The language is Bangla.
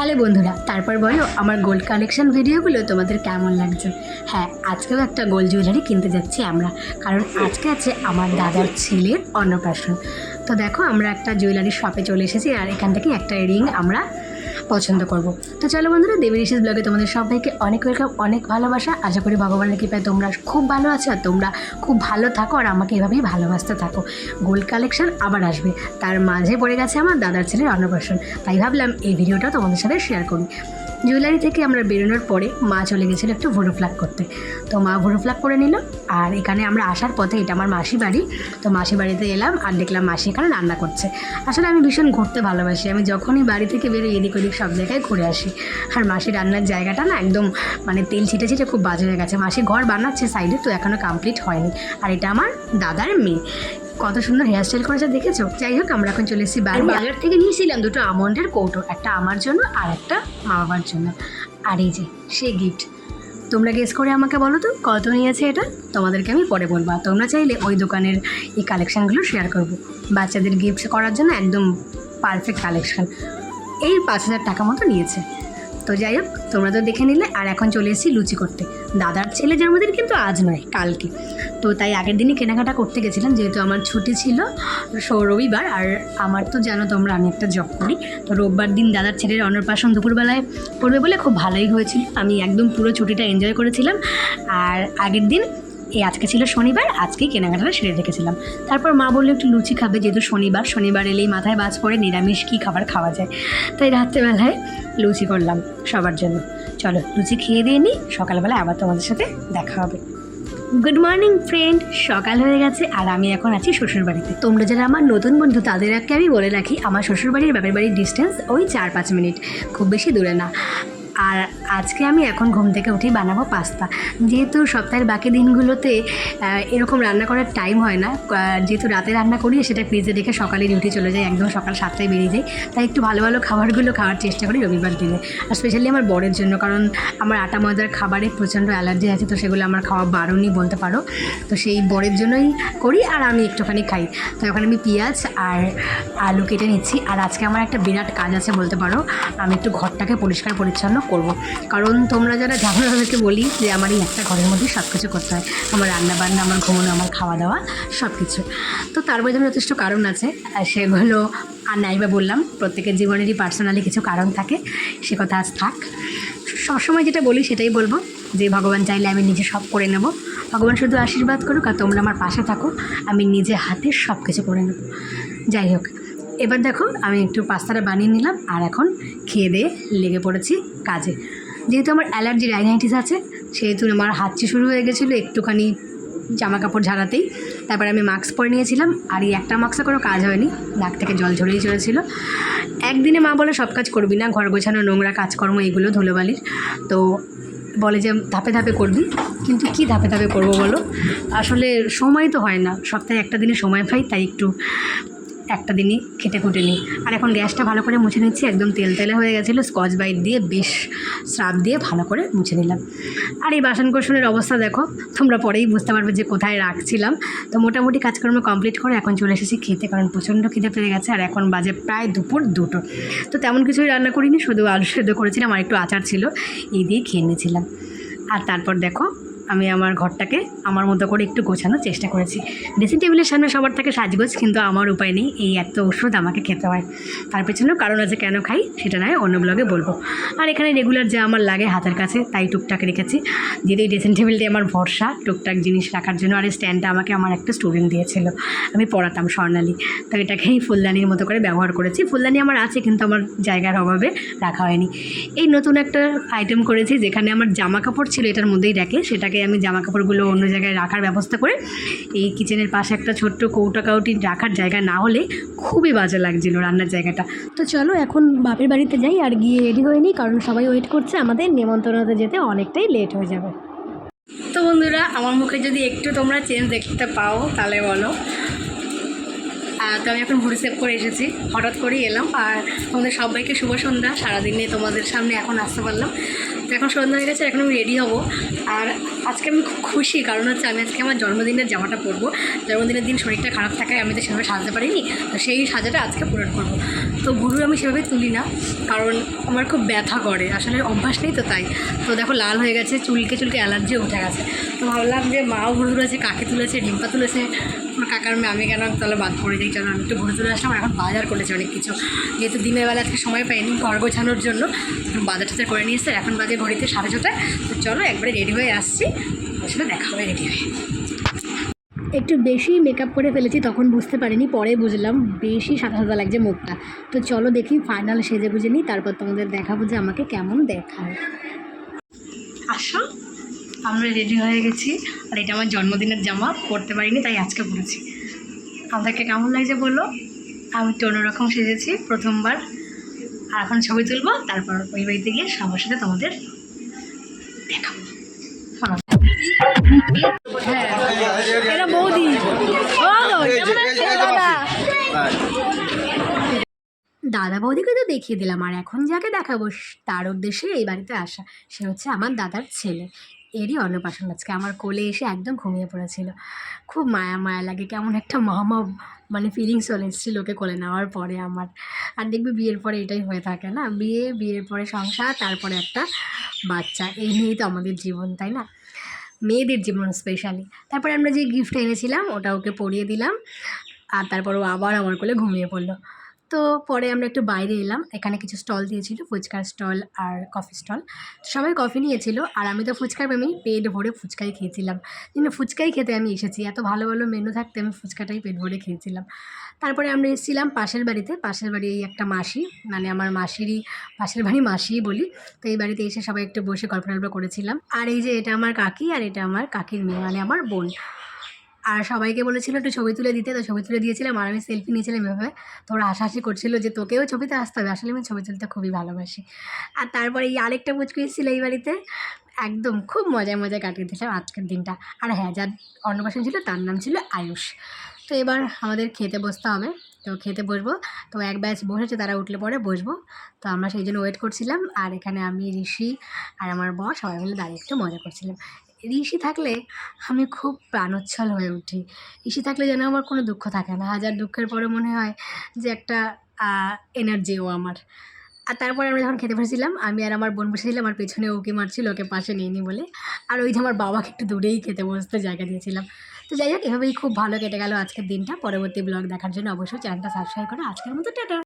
হ্যালো বন্ধুরা, তারপর বলো আমার গোল্ড কালেকশন ভিডিওগুলো তোমাদের কেমন লাগছে? হ্যাঁ আজকেও একটা গোল্ড জুয়েলারি কিনতে যাচ্ছি আমরা, কারণ আজকে আছে আমার দাদার ছেলের অন্নপ্রাশন। তো দেখো আমরা একটা জুয়েলারি শপে চলে এসেছি আর এখান থেকে একটা রিং আমরা পছন্দ করব। তো চলো বন্ধুরা, দেবী ঋষিস ব্লগে তোমাদের সবাইকে অনেক ওয়েলকাম অনেক ভালোবাসা। আশা করি ভগবানের কৃপায় তোমরা খুব ভালো আছো আর তোমরা খুব ভালো থাকো আর আমাকে এভাবেই ভালোবাসতে থাকো। গোল্ড কালেকশন আবার আসবে। তার মাঝে পড়ে গেছে আমার দাদার ছেলের অন্নপ্রাশন। তাই ভাবলাম এই ভিডিওটা তোমাদের সাথে শেয়ার করি। জুয়েলারি থেকে আমরা বেরোনোর পরে মা চলে গেছিল একটু ভুরু ফ্লাগ করতে। তো মা ভুরু ফ্লাগ করে নিল আর এখানে আমরা আসার পথে এটা আমার মাসি বাড়ি। তো মাসি বাড়িতে এলাম আর দেখলাম মাসি এখানে রান্না করছে। আসলে আমি ভীষণ ঘুরতে ভালোবাসি। আমি যখনই বাড়ি থেকে বেরোই এদিক ওদিক সব জায়গায় ঘুরে আসি। আর মাসি রান্নার জায়গাটা না একদম মানে তেল ছিটে ছিটে খুব বাজে হয়ে গেছে। মাসি ঘর বানাচ্ছে সাইডে তো এখনও কমপ্লিট হয়নি। আর এটা আমার দাদার মেয়ে। কত সুন্দর হেয়ারস্টাইল করেছে দেখেছ? যাই হোক আমরা এখন চলে এসেছি বাড়ি। বাজার থেকে নিয়েছিলাম দুটো আমন্ডের কৌটো একটা আমার জন্য আর একটা মা বাবার জন্য। আর এই যে সে গিফট তোমরা গেস করে আমাকে বলো তো কত নিয়েছে এটা? তোমাদেরকে আমি পরে বলব। আর তোমরা চাইলে ওই দোকানের এই কালেকশানগুলো শেয়ার করব। বাচ্চাদের গিফট করার জন্য একদম পারফেক্ট কালেকশান এই পাঁচ হাজার টাকা মতো নিয়েছে। তো যাই হোক, তোমরা তো দেখে নিলে। আর এখন চলে এসেছি লুচি করতে। দাদার ছেলে জন্মদিন কিন্তু আজ নয়, কালকে। তো তাই আগের দিনই কেনাকাটা করতে গেছিলাম, যেহেতু আমার ছুটি ছিল রবিবার। আর আমার তো জানো তোমরা, আমি একটা জব করি। তো রোববার দিন দাদার ছেলের অন্নপ্রাশন দুপুরবেলায় পড়বে বলে খুব ভালোই হয়েছিল। আমি একদম পুরো ছুটিটা এনজয় করেছিলাম। আর আগের দিন, এই আজকে ছিল শনিবার আজকেই কেনাকাটাটা সেরে রেখেছিলাম। তারপর মা বলল, একটু লুচি খাবে, যেহেতু শনিবার। শনিবার এলেই মাথায় বাজ পড়ে, নিরামিষ কী খাবার খাওয়া যায়? তাই রাত্রেবেলায় লুচি করলাম সবার জন্য। চলো, লুচি খেয়ে দিয়ে নিই সকালবেলা আবার তোমাদের সাথে দেখা হবে। গুড মর্নিং ফ্রেন্ড সকাল হয়ে গেছে, আর আমি এখন আছি শ্বশুরবাড়িতে তোমরা যারা আমার নতুন বন্ধু তাদের আগে আমি বলে রাখি, আমার শ্বশুরবাড়ির বাপের বাড়ির ডিস্টেন্স ওই চার পাঁচ মিনিট। খুব বেশি দূরে না। আর আজকে আমি এখন ঘুম থেকে উঠেই বানাবো পাস্তা। যেহেতু সপ্তাহের বাকি দিনগুলোতে এরকম রান্না করার টাইম হয় না যেহেতু রাতে রান্না করি, সেটা ফ্রিজে রেখে সকালে ডিউটি চলে যায় একদম সকাল সাতটায় বেরিয়ে যাই। তাই একটু ভালো ভালো খাবারগুলো খাওয়ার চেষ্টা করি রবিবার দিনে। আর স্পেশালি আমার বরের জন্য, কারণ আমার আটা ময়দার খাবারে প্রচণ্ড অ্যালার্জি আছে, তো সেগুলো আমার খাওয়া বারণই বলতে পারো। তো সেই বরের জন্যই করি, আর আমি একটুখানি খাই। তো এখন আমি পেঁয়াজ আর আলু কেটে নিচ্ছি। আর আজকে আমার একটা বিরাট কাজ আছে বলতে পারো। আমি একটু ঘরটাকে পরিষ্কার পরিচ্ছন্ন করব। কারণ তোমরা যারা জানো তাদেরকে বলি যে আমার এই একটা ঘরের মধ্যে সব কিছু করতে হয়। আমার রান্না বান্না, আমার ঘুমানো, আমার খাওয়া দাওয়া সব কিছু তো তার মধ্যে যথেষ্ট কারণ আছে। আর সেগুলো আর নাইবা বললাম, প্রত্যেকের জীবনেরই পার্সোনালি কিছু কারণ থাকে। সে কথা আজ থাক। সবসময় যেটা বলি, সেটাই বলব যে, ভগবান চাইলে আমি নিজে সব করে নেব। ভগবান শুধু আশীর্বাদ করুক আর তোমরা আমার পাশে থাকো। আমি নিজে হাতে সব কিছু করে নেব। যাই হোক। এবার দেখো, আমি একটু পাস্তাটা বানিয়ে নিলাম আর এখন খেয়ে দিয়ে লেগে পড়েছি কাজে। যেহেতু আমার অ্যালার্জি রাইনাইটিস আছে, সেহেতু আমার হাঁচি শুরু হয়ে গেছিল একটুখানি জামা কাপড় ঝাড়াতেই। তারপরে আমি মাস্ক পরে নিয়েছিলাম আর এই একটা মাস্কে কোনো কাজ হয়নি, নাক থেকে জল ঝরেই চলেছিল। একদিনে মা বলে সব কাজ করবি না, ঘর গোছানো, নোংরা কাজকর্ম এগুলো ধুলোবালির। তো বলে যে ধাপে ধাপে করবি, কিন্তু কি ধাপে ধাপে করব বলো? আসলে সময় তো হয় না, সপ্তাহে একটা দিনে সময় পাই, তাই একটু একটা দিনই খেটে খুঁটে নিই আর এখন গ্যাসটা ভালো করে মুছে নিচ্ছি, একদম তেল তেলে হয়ে গেছিল, স্কচ বাইট দিয়ে বেশ স্রাব দিয়ে ভালো করে মুছে নিলাম। আর এই বাসন কোসনের অবস্থা দেখো, তোমরা পরেই বুঝতে পারবে যে কোথায় রাখছিলাম। তো মোটামুটি কাজকর্ম কমপ্লিট করে এখন চলে এসেছি খেতে, কারণ প্রচণ্ড খিদে পেয়ে গেছে, আর এখন বাজে প্রায় দুপুর দুটো। তো তেমন কিছুই রান্না করিনি, শুধু আলু সেদ্ধ করেছিলাম, আর একটু আচার ছিল, এই দিয়ে খেয়ে নিয়েছিলাম। আর তারপর দেখো আমি আমার ঘরটাকে আমার মতো করে একটু গোছানোর চেষ্টা করেছি। ড্রেসিং টেবিলের সামনে সবার থাকে সাজগোজ, কিন্তু আমার উপায় নেই এই এত ওষুধ আমাকে খেতে হয়। তার পেছনেও কারণ আছে কেন খাই সেটা নয়, অন্য ব্লগে বলব। আর এখানে রেগুলার যা আমার লাগে হাতের কাছে, তাই টুকটাক রেখেছি। যেহেতু এই ড্রেসিং টেবিলটি আমার ভরসা, টুকটাক জিনিস রাখার জন্য, আর এই স্ট্যান্ডটা আমাকে আমার একটা স্টুডেন্ট দিয়েছিল। আমি পড়াতাম স্বর্ণালী। তো এটাকেই ফুলদানির মতো করে ব্যবহার করেছি। ফুলদানি আমার আছে, কিন্তু আমার জায়গার অভাবে রাখা হয়নি। এই নতুন একটা আইটেম করেছি, যেখানে আমার জামা কাপড় ছিল, এটার মধ্যেই রাখে। সেটাকে আমি জামা কাপড়গুলো অন্য জায়গায় রাখার ব্যবস্থা করে এই কিচেনের পাশে একটা ছোট্ট কৌটা কাউটি রাখার জায়গা না হলে খুবই বাজে লাগছিল রান্নার জায়গাটা। তো চলো এখন বাপের বাড়িতে যাই আর গিয়ে রেডি হয়ে নিই কারণ সবাই ওয়েট করছে আমাদের নেমন্তন্নতে যেতে অনেকটাই লেট হয়ে যাবে। তো বন্ধুরা আমার মুখে যদি একটু তোমরা চেঞ্জ দেখতে পাও তাহলে বলো। তো আমি এখন ভুড়ি সেভ করে এসেছি হঠাৎ করেই এলাম। আর তোমাদের সবাইকে শুভ সন্ধ্যা সারাদিনে তোমাদের সামনে এখন আসতে পারলাম। এখন সন্ধ্যা হয়ে গেছে, এখন আমি রেডি হব। আর আজকে আমি খুব খুশি, কারণ হচ্ছে আমি আজকে আমার জন্মদিনের জামাটা পরবো। জন্মদিনের দিন শরীরটা খারাপ থাকায় আমি তো সেভাবে সাজতে পারিনি, তো সেই সাজাটা আজকে পূরণ করব। তো ভুরু আমি সেভাবে তুলি না, কারণ আমার খুব ব্যথা করে। আসলে অভ্যাস নেই তো তাই। তো দেখো, লাল হয়ে গেছে, চুলকে চুলকে অ্যালার্জি উঠে গেছে। তো ভাবলাম যে মাও ভুরু তুলেছে, কাকে তুলেছে, ডিম্পা তুলেছে আমার কাকার মেয়ে, আমি কেন তাহলে বাদ করে দিই চলো আমি একটু ঘুরে চলে আসলাম? এখন বাজার করেছে অনেক কিছু। যেহেতু দিনের বেলা আজকে সময় পাইনি, ঘর গোছানোর জন্য। বাজার টাজার করে নিয়ে এসছে এখন বাজে ঘড়িতে সাড়ে ছটায়। তো চলো একবারে রেডি হয়ে আসছি। ওর সাথে দেখা হবে রেডি হয়ে। একটু বেশি মেকআপ করে ফেলেছি, তখন বুঝতে পারিনি, পরে বুঝলাম বেশি সাদা সাদা লাগছে মুখটা। তো চলো দেখি ফাইনাল সেজে বুঝে নিই, তারপর তোমাদের দেখাবো যে আমাকে কেমন দেখায়। আসো। আমরা রেডি হয়ে গেছি। আর এটা আমার জন্মদিনের জামা, পরতে পারিনি, তাই আজকে পরেছি। আমাদেরকে কেমন লাগছে বলো? আমি তো অন্যরকম সেজেছি প্রথমবার। আর এখন ছবি তুলবো, তারপর ওই বাড়িতে গিয়ে সবার সাথে তোমাদের। হ্যাঁ। এটা বৌদি। দাদা বৌদিকে তো দেখিয়ে দিলাম, আর এখন যাকে দেখাবো, তার উদ্দেশ্যে এই বাড়িতে আসা, সে হচ্ছে আমার দাদার ছেলে। এরই অন্নপ্রাশন আজকে। আমার কোলে এসে একদম ঘুমিয়ে পড়েছিল। খুব মায়া মায়া লাগে। কেমন একটা মামা মানে ফিলিংস চলে এসেছিল ওকে কোলে নেওয়ার পরে আমার। আর দেখবি বিয়ের পরে এটাই হয়ে থাকে না? বিয়ে, বিয়ের পরে সংসার, তারপরে একটা বাচ্চা। এই নিয়েই তো আমাদের জীবন, তাই না? মেয়েদের জীবন স্পেশালি তারপরে আমরা যে গিফট এনেছিলাম, ওটা ওকে পরিয়ে দিলাম। আর তারপর ও আবার আমার কোলে ঘুমিয়ে পড়ল। তো পরে আমরা একটু বাইরে এলাম। এখানে কিছু স্টল দিয়েছিল, ফুচকার স্টল আর কফি স্টল। সবাই কফি নিয়েছিল আর আমি তো ফুচকার প্রেমী পেট ভরে ফুচকাই খেয়েছিলাম। কিন্তু ফুচকাই খেতে আমি এসেছি, এত ভালো ভালো মেনু থাকতে আমি ফুচকাটাই পেট ভরে খেয়েছিলাম। তারপরে আমরা এসেছিলাম পাশের বাড়িতে, পাশের বাড়ি এই একটা মাসি মানে আমার মাসিরই, পাশের বাড়ি মাসিই বলি। তো এই বাড়িতে এসে সবাই একটু বসে গল্প করেছিলাম। আর এই যে এটা আমার কাকি আর এটা আমার কাকির মেয়ে মানে আমার বোন। আর সবাইকে বলেছিল, একটু ছবি তুলে দিতে। তো ছবি তুলে দিয়েছিলাম আর আমি সেলফি নিয়েছিলাম এভাবে। তো ওরা হাসাহাসি করছিল যে, তোকেও ছবিতে আসতে হবে। আসলে আমি ছবি তুলতে খুবই ভালোবাসি। আর তারপরে এই আরেকটা পুচকু এসেছিল এই বাড়িতে। একদম খুব মজায় মজায় কাটিয়ে দিয়েছিলাম আজকের দিনটা। আর হ্যাঁ যার অন্নপ্রাশন ছিল তার নাম ছিল আয়ুষ। তো এবার আমাদের খেতে বসতে হবে। তো খেতে বসবো। তো এক ব্যাচ বসেছে, তারা উঠলে পরে বসবো। তো আমরা সেই জন্য ওয়েট করছিলাম। আর এখানে আমি, ঋষি আর আমার বস সবাই মিলে দাঁড়িয়ে একটু মজা করছিলাম। ঋষি থাকলে আমি খুব প্রাণোচ্ছল হয়ে উঠি। ঋষি থাকলে যেন আমার কোনো দুঃখ থাকে না। হাজার দুঃখের পরে মনে হয় যে একটা এনার্জিও আমার। আর তারপরে আমরা যখন খেতে বসেছিলাম, আমি আর আমার বোন বসেছিলাম আমার পেছনে ওকে মারছিল, ওকে পাশে নিয়ে নি বলে। আর ওই যে আমার বাবাকে একটু দূরেই খেতে বসতে জায়গা দিয়েছিলাম। তো যাই হোক, এভাবেই খুব ভালো কেটে গেল আজকের দিনটা। পরবর্তী ব্লগ দেখার জন্য অবশ্যই চ্যানেলটা সাবস্ক্রাইব করে। আজকের মতো, টাটা!